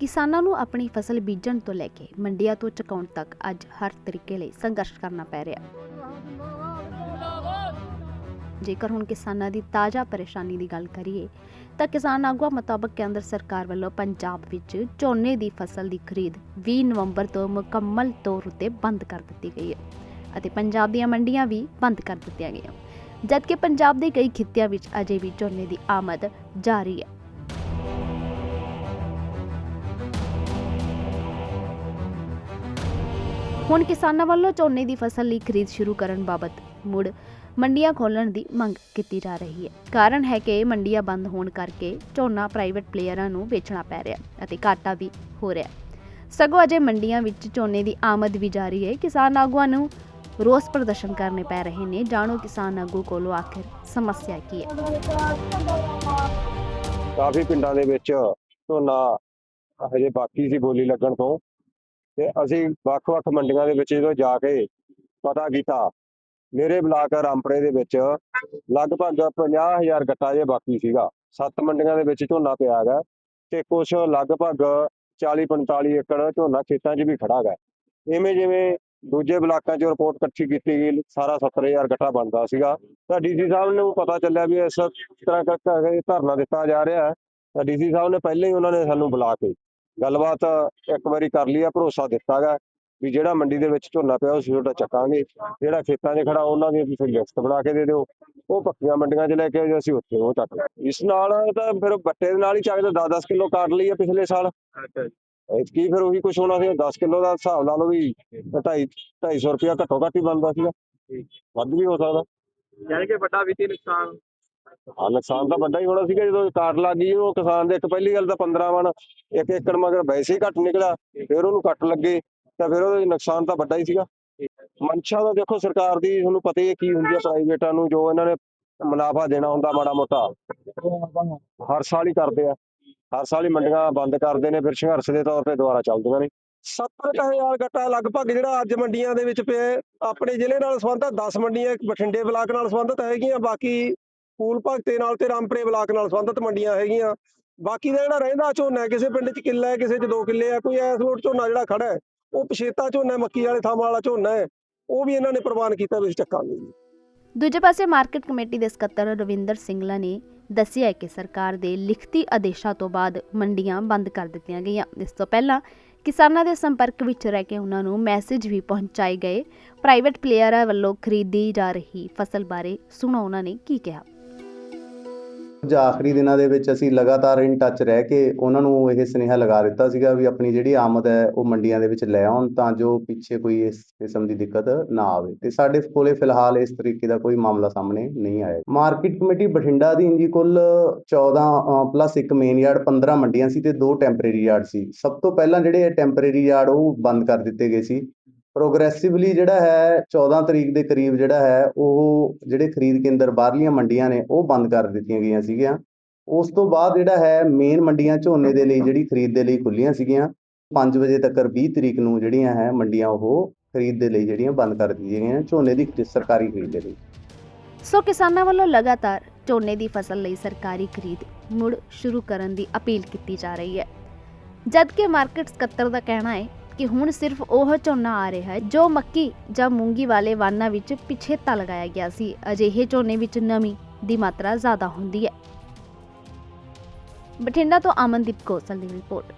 ਕਿਸਾਨਾਂ ਨੂੰ ਆਪਣੀ ਫਸਲ ਬੀਜਣ ਤੋਂ ਲੈ ਕੇ ਮੰਡੀਆਂ ਤੋਂ ਚੁਕਾਉਣ ਤੱਕ ਅੱਜ ਹਰ ਤਰੀਕੇ ਲਈ ਸੰਘਰਸ਼ ਕਰਨਾ ਪੈ ਰਿਹਾ। ਜੇਕਰ ਹੁਣ ਕਿਸਾਨਾਂ ਦੀ ਤਾਜ਼ਾ ਪਰੇਸ਼ਾਨੀ ਦੀ ਗੱਲ ਕਰੀਏ, ਤਾਂ ਕਿਸਾਨ ਆਗੂਆਂ ਮੁਤਾਬਕ ਕੇਂਦਰ ਸਰਕਾਰ ਵੱਲੋਂ ਪੰਜਾਬ ਵਿੱਚ ਝੋਨੇ ਦੀ ਫਸਲ ਦੀ ਖਰੀਦ 20 ਨਵੰਬਰ ਤੋਂ ਮੁਕੰਮਲ ਤੌਰ ਉਤੇ ਬੰਦ ਕਰ ਦਿੱਤੀ ਗਈ ਹੈ ਅਤੇ ਪੰਜਾਬ ਦੀਆਂ ਮੰਡੀਆਂ ਵੀ ਬੰਦ ਕਰ ਦਿੱਤੀਆਂ ਗਈਆਂ। ਜਦਕਿ ਪੰਜਾਬ ਦੇ ਕਈ ਖਿੱਤਿਆਂ ਵਿੱਚ ਅਜੇ ਵੀ ਝੋਨੇ ਦੀ ਆਮਦ ਜਾਰੀ ਹੈ। ਹੁਣ ਕਿਸਾਨਾਂ ਵੱਲੋਂ ਝੋਨੇ ਦੀ ਫਸਲ ਲਈ ਖਰੀਦ ਸ਼ੁਰੂ ਕਰਨ ਬਾਬਤ ਮੁੜ ਮੰਡੀਆਂ ਖੋਲਣ ਦੀ ਮੰਗ ਕੀਤੀ ਜਾ ਰਹੀ ਹੈ। ਕਾਰਨ ਹੈ ਕਿ ਮੰਡੀਆਂ ਬੰਦ ਹੋਣ ਕਰਕੇ ਝੋਨਾ ਪ੍ਰਾਈਵੇਟ ਪਲੇਅਰਾਂ ਨੂੰ ਵੇਚਣਾ ਪੈ ਰਿਹਾ ਅਤੇ ਘਾਟਾ ਵੀ ਹੋ ਰਿਹਾ ਸਗੋਂ ਅਜੇ ਮੰਡੀਆਂ ਵਿੱਚ ਝੋਨੇ ਦੀ ਆਮਦ ਵੀ ਜਾਰੀ ਹੈ। ਕਿਸਾਨ ਆਗੂਆਂ ਨੂੰ ਰੋਸ ਪ੍ਰਦਰਸ਼ਨ ਕਰਨੇ ਪੈ ਰਹੇ ਨੇ। ਜਾਣੋ ਕਿਸਾਨ ਆਗੂ ਕੋਲੋਂ ਆਖਿਰ ਸਮੱਸਿਆ ਕੀ ਹੈ। ਕਾਫੀ ਪਿੰਡਾਂ ਦੇ ਵਿੱਚ ਝੋਨਾ ਹਜੇ ਬਾਕੀ ਸੀ ਬੋਲੀ ਲੱਗਣ ਤੋਂ। ਤੇ ਅਸੀਂ ਵੱਖ-ਵੱਖ ਮੰਡੀਆਂ ਦੇ ਵਿੱਚ ਜਦੋਂ ਜਾ ਕੇ ਪਤਾ ਕੀਤਾ, ਮੇਰੇ ਬਲਾਕ ਰਾਮਪੁਰੇ ਦੇ ਵਿੱਚ ਲਗਭਗ 50000 ਗੱਟਾ ਜੇ ਬਾਕੀ ਸੀਗਾ। ਸੱਤ ਮੰਡੀਆਂ ਦੇ ਵਿੱਚ ਝੋਨਾ ਪਿਆ ਹੈਗਾ ਤੇ ਕੁਝ ਲਗਭਗ 40-45 ਏਕੜ ਝੋਨਾ ਖੇਤਾਂ 'ਚ ਵੀ ਖੜਾ ਹੈਗਾ। ਇਵੇਂ ਜਿਵੇਂ ਦੂਜੇ ਬਲਾਕਾਂ 'ਚ ਰਿਪੋਰਟ ਇਕੱਠੀ ਕੀਤੀ ਗਈ, ਸਾਰਾ 70000 ਗੱਟਾ ਬਣਦਾ ਸੀਗਾ। ਤਾਂ ਡੀਸੀ ਸਾਹਿਬ ਨੂੰ ਪਤਾ ਚੱਲਿਆ ਵੀ ਇਸ ਤਰ੍ਹਾਂ ਕਰਕੇ ਧਰਨਾ ਦਿੱਤਾ ਜਾ ਰਿਹਾ ਹੈ। ਤਾਂ ਡੀਸੀ ਸਾਹਿਬ ਨੇ ਪਹਿਲਾਂ ਹੀ ਉਹਨਾਂ ਨੇ ਸਾਨੂੰ ਬੁਲਾ ਕੇ ਗੱਲਬਾਤ ਇੱਕ ਵਾਰੀ ਕਰ ਲਈ ਆ ਭਰੋਸਾ ਦਿੱਤਾਗਾ ਵੀ ਜਿਹੜਾ ਮੰਡੀ ਦੇ ਵਿੱਚ ਝੋਨਾ ਪਿਆ ਉਹ ਤੁਹਾਡਾ ਚੱਕਾਂਗੇ। ਜਿਹੜਾ ਖੇਤਾਂ 'ਚ ਖੜਾ ਉਹਨਾਂ ਦੀ ਤੁਸੀਂ ਲਿਸਟ ਬਣਾ ਕੇ ਦੇ ਦਿਓ। ਉਹ ਪੱਕੀਆਂ ਮੰਡੀਆਂ 'ਚ ਲੈ ਕੇ ਆਓ ਅਸੀਂ ਉੱਥੇ ਉਹ ਚੱਕ। ਇਸ ਨਾਲ ਤਾਂ ਫਿਰ ਬੱਟੇ ਦੇ ਨਾਲ ਹੀ ਚੱਕਦੇ 10-10 ਕਿਲੋ ਕਾਟ ਲਈ ਆ ਪਿਛਲੇ ਸਾਲ। ਕੀ ਫਿਰ ਉਹੀ ਕੁਝ ਹੋਣਾ ਸੀ 10 ਕਿਲੋ ਦਾ ਹਿਸਾਬ ਲਾ ਲਓ ਵੀ 2.5 250 ਰੁਪਇਆ ਘੱਟੋ ਘੱਟ ਹੀ ਬਣਦਾ ਸੀਗਾ। ਵੱਧ ਵੀ ਹੋ ਸਕਦਾ। ਯਾਨੀ ਕਿ ਵੱਡਾ ਵਿੱਤੀ ਨੁਕਸਾਨ। ਹਾਂ, ਨੁਕਸਾਨ ਤਾਂ ਵੱਡਾ ਹੀ ਹੋਣਾ ਸੀਗਾ ਜਦੋਂ ਕਾਟ ਲੱਗ ਗਈ, ਉਹ ਕਿਸਾਨ ਦੇ ਇੱਕ ਪਹਿਲੀ ਗੱਲ ਤਾਂ 15 ਮਣ ਇੱਕ ਏਕੜ ਮਗਰ ਵੈਸੇ ਹੀ ਘੱਟ ਨਿਕਲਿਆ, ਫਿਰ ਉਹਨੂੰ ਕੱਟ ਲੱਗੇ, ਤਾਂ ਫਿਰ ਉਹਦਾ ਨੁਕਸਾਨ ਤਾਂ ਵੱਡਾ ਹੀ ਸੀਗਾ। ਮਨਸ਼ਾ ਤਾਂ ਦੇਖੋ ਸਰਕਾਰ ਦੀ ਤੁਹਾਨੂੰ ਪਤਾ ਹੀ ਹੈ ਕੀ ਹੁੰਦੀ ਹੈ ਪ੍ਰਾਈਵੇਟਾਂ ਨੂੰ, ਜੋ ਇਹਨਾਂ ਨੇ ਮੁਨਾਫਾ ਦੇਣਾ ਹੁੰਦਾ ਮਾੜਾ ਮੋਟਾ। ਹਰ ਸਾਲ ਹੀ ਕਰਦੇ ਆ। ਹਰ ਸਾਲ ਹੀ ਮੰਡੀਆਂ ਬੰਦ ਕਰਦੇ ਨੇ, ਫਿਰ ਸੰਘਰਸ਼ ਦੇ ਤੌਰ ਤੇ ਦੁਬਾਰਾ ਚੱਲਦੀਆਂ ਨੇ। 70000 ਗੱਟਾ ਲਗਭਗ ਜਿਹੜਾ ਅੱਜ ਮੰਡੀਆਂ ਦੇ ਵਿੱਚ ਪਿਆ, ਆਪਣੇ ਜ਼ਿਲ੍ਹੇ ਨਾਲ ਸੰਬੰਧਿਤ 10 ਮੰਡੀਆਂ, ਬਠਿੰਡੇ ਬਲਾਕ ਨਾਲ ਸੰਬੰਧਿਤ ਹੈਗੀਆਂ, ਬਾਕੀ ਫੂਲ ਭਗਤੇ ਨਾਲ ਤੇ ਰਾਮਪੁਰੇ ਬਲਾਕ ਨਾਲ ਸੰਬੰਧਿਤ ਮੰਡੀਆਂ ਹੈਗੀਆਂ। ਬਾਕੀ ਦਾ ਜਿਹੜਾ ਰਹਿੰਦਾ ਝੋਨਾ, ਕਿਸੇ ਪਿੰਡ 'ਚ ਕਿੱਲਾ ਹੈ, ਕਿਸੇ 'ਚ 2 ਕਿੱਲੇ ਆ, ਕੋਈ ਐਸ ਲੋਟ ਝੋਨਾ ਜਿਹੜਾ ਖੜਾ ਹੈ, ਉਹ ਪਛੇਤਾ ਝੋਨਾ, ਮੱਕੀ ਵਾਲੇ ਥਾਂ ਵਾਲਾ ਝੋਨਾ ਹੈ, ਉਹ ਵੀ ਇਹਨਾਂ ਨੇ ਪ੍ਰਵਾਨ ਕੀਤਾ ਵੀ ਚੱਕਾਂਗੇ ਦੂਜੇ ਪਾਸੇ ਮਾਰਕੀਟ ਕਮੇਟੀ ਦੇ ਸਕੱਤਰ ਰਵਿੰਦਰ ਸਿੰਗਲਾ ਨੇ ਦੱਸਿਆ ਕਿ ਸਰਕਾਰ ਦੇ ਲਿਖਤੀ ਆਦੇਸ਼ਾਂ ਤੋਂ ਬਾਅਦ ਮੰਡੀਆਂ ਬੰਦ ਕਰ ਦਿੱਤੀਆਂ ਗਈਆਂ। ਇਸ ਤੋਂ ਪਹਿਲਾਂ ਕਿਸਾਨਾਂ ਦੇ ਸੰਪਰਕ ਵਿੱਚ ਰਹਿ ਕੇ ਉਹਨਾਂ ਨੂੰ ਮੈਸੇਜ ਵੀ ਪਹੁੰਚਾਏ ਗਏ। ਪ੍ਰਾਈਵੇਟ ਪਲੇਅਰਾਂ ਵੱਲੋਂ ਖਰੀਦੀ ਜਾ ਰਹੀ ਫਸਲ ਬਾਰੇ ਸੁਣੋ ਉਹਨਾਂ ਨੇ ਕੀ ਕਿਹਾ। ਕੁਝ ਆਖਰੀ ਦਿਨਾਂ ਦੇ ਵਿੱਚ ਅਸੀਂ ਲਗਾਤਾਰ ਇਨ ਟੱਚ ਰਹਿ ਕੇ ਉਹਨਾਂ ਨੂੰ ਇਹ ਸੁਨੇਹਾ ਲਗਾ ਦਿੱਤਾ ਸੀਗਾ ਵੀ ਆਪਣੀ ਜਿਹੜੀ ਆਮਦ ਹੈ ਉਹ ਮੰਡੀਆਂ ਦੇ ਵਿੱਚ ਲੈ ਆਉਣ ਤਾਂ ਜੋ ਪਿੱਛੇ ਕੋਈ ਇਸ ਕਿਸਮ ਦੀ ਦਿੱਕਤ ਨਾ ਆਵੇ। ਤੇ ਸਾਡੇ ਕੋਲੇ ਫਿਲਹਾਲ ਇਸ ਤਰੀਕੇ ਦਾ ਕੋਈ ਮਾਮਲਾ ਸਾਹਮਣੇ ਨਹੀਂ ਆਇਆ। ਮਾਰਕੀਟ ਕਮੇਟੀ ਬਠਿੰਡਾ ਦੀ ਜੀ ਕੁੱਲ 14 ਪਲੱਸ ਇੱਕ ਮੇਨ ਯਾਰਡ 15 ਮੰਡੀਆਂ ਸੀ ਤੇ ਦੋ ਟੈਂਪਰੇਰੀ ਯਾਰਡ ਸੀ। ਸਭ ਤੋਂ ਪਹਿਲਾਂ ਜਿਹੜੇ ਟੈਂਪਰੇਰੀ ਯਾਰਡ ਉਹ ਬੰਦ ਕਰ ਦਿੱਤੇ ਗਏ ਸੀ। ਪ੍ਰੋਗਰੈਸਿਵਲੀ ਜਿਹੜਾ ਹੈ 14 ਤਰੀਕ ਦੇ ਕਰੀਬ ਜਿਹੜਾ ਹੈ, ਉਹ ਜਿਹੜੇ ਖਰੀਦ ਕੇਂਦਰ ਬਾਹਰਲੀਆਂ ਮੰਡੀਆਂ ਨੇ, ਉਹ ਬੰਦ ਕਰ ਦਿੱਤੀਆਂ ਗਈਆਂ ਸੀਗੀਆਂ। ਉਸ ਤੋਂ ਬਾਅਦ ਜਿਹੜਾ ਹੈ ਮੇਨ ਮੰਡੀਆਂ ਝੋਨੇ ਦੇ ਲਈ ਜਿਹੜੀ ਖਰੀਦ ਦੇ ਲਈ ਖੁੱਲੀਆਂ ਸੀਗੀਆਂ। 5 ਵਜੇ ਤੱਕ 20 ਤਰੀਕ ਨੂੰ ਜਿਹੜੀਆਂ ਹੈ, ਮੰਡੀਆਂ ਉਹ ਖਰੀਦ ਦੇ ਲਈ ਜਿਹੜੀਆਂ ਬੰਦ ਕਰ ਦਿੱਤੀਆਂ ਗਈਆਂ ਝੋਨੇ ਦੀ ਸਰਕਾਰੀ ਖਰੀਦ ਦੇ ਲਈ। ਸੋ ਕਿਸਾਨਾਂ ਵੱਲੋਂ ਲਗਾਤਾਰ ਝੋਨੇ ਦੀ ਫਸਲ ਲਈ ਸਰਕਾਰੀ ਖਰੀਦ ਮੁੜ ਸ਼ੁਰੂ ਕਰਨ ਦੀ ਅਪੀਲ ਕੀਤੀ ਜਾ ਰਹੀ ਹੈ। ਜਦਕਿ ਮਾਰਕੀਟ ਸਕੱਤਰ ਦਾ ਕਹਿਣਾ ਹੈ ਕਿ ਹੁਣ ਸਿਰਫ ਉਹ ਝੋਨਾ ਆ ਰਿਹਾ ਹੈ, ਜੋ ਮੱਕੀ ਜਾਂ ਮੂੰਗੀ ਵਾਲੇ ਵਾਨਾਂ ਵਿੱਚ ਪਿਛੇਤਾ ਲਗਾਇਆ ਗਿਆ ਸੀ। ਅਜਿਹੇ ਝੋਨੇ ਵਿੱਚ ਨਮੀ ਦੀ ਮਾਤਰਾ ਜ਼ਿਆਦਾ ਹੁੰਦੀ ਹੈ। ਬਠਿੰਡਾ ਤੋਂ ਅਮਨਦੀਪ ਕੌਸਲ ਦੀ ਰਿਪੋਰਟ।